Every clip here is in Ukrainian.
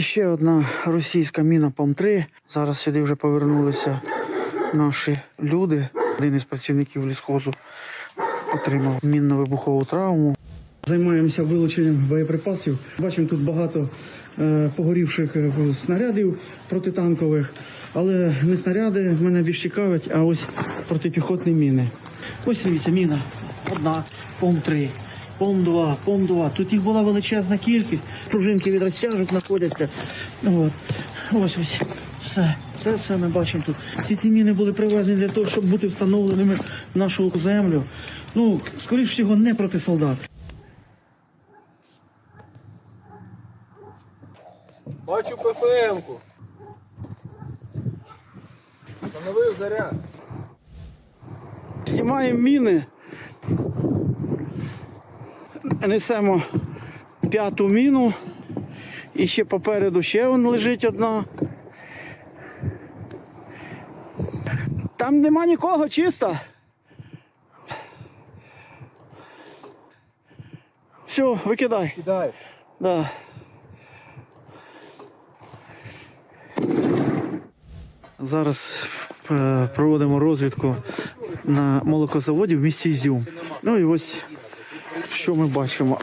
Ще одна російська міна ПОМ-3. Зараз сюди вже повернулися наші люди. Один із працівників лісхозу отримав мінно-вибухову травму. Займаємося вилученням боєприпасів. Бачимо тут багато е, погорівших е, снарядів протитанкових, але не снаряди мене більш цікавить, а ось протипіхотні міни. Ось дивіться, міна. Одна, ПОМ-3, ПОМ-2, ПОМ-2. Тут їх була величезна кількість. Пружинки від розтяжок знаходяться. От. Ось ось. Все. Це все ми бачимо тут. Всі ці міни були привезені для того, щоб бути встановленими в нашу землю. Ну, скоріш всього, не проти солдат. Бачу ПФМ-ку. Встановив заряд. Знімаємо міни. Несемо п'яту міну. І ще попереду ще вон лежить одна. Там нема нікого, чисто. Все, викидай. Кидай. Да. Зараз е, проводимо розвідку на молокозаводі в місті Ізюм. Ну і ось що ми бачимо.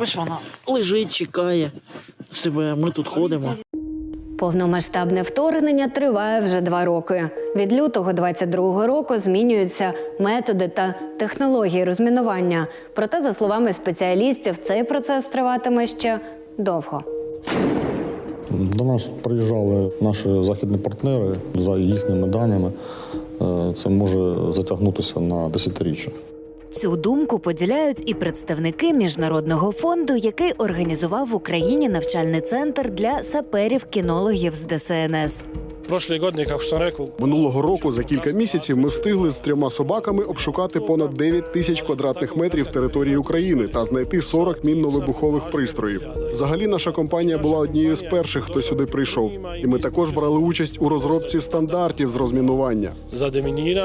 Ось вона лежить, чекає себе. Ми тут ходимо. Повномасштабне вторгнення триває вже два роки. Від лютого 22-го року змінюються методи та технології розмінування. Проте, за словами спеціалістів, цей процес триватиме ще довго. До нас приїжджали наші західні партнери за їхніми даними. е, Це може затягнутися на десятиріччя. Цю думку поділяють і представники міжнародного фонду, який організував в Україні навчальний центр для саперів-кінологів з ДСНС. Минулого року за кілька місяців ми встигли з трьома собаками обшукати понад 9 тисяч квадратних метрів території України та знайти 40 мінно-вибухових пристроїв. Взагалі, наша компанія була однією з перших, хто сюди прийшов, і ми також брали участь у розробці стандартів з розмінування.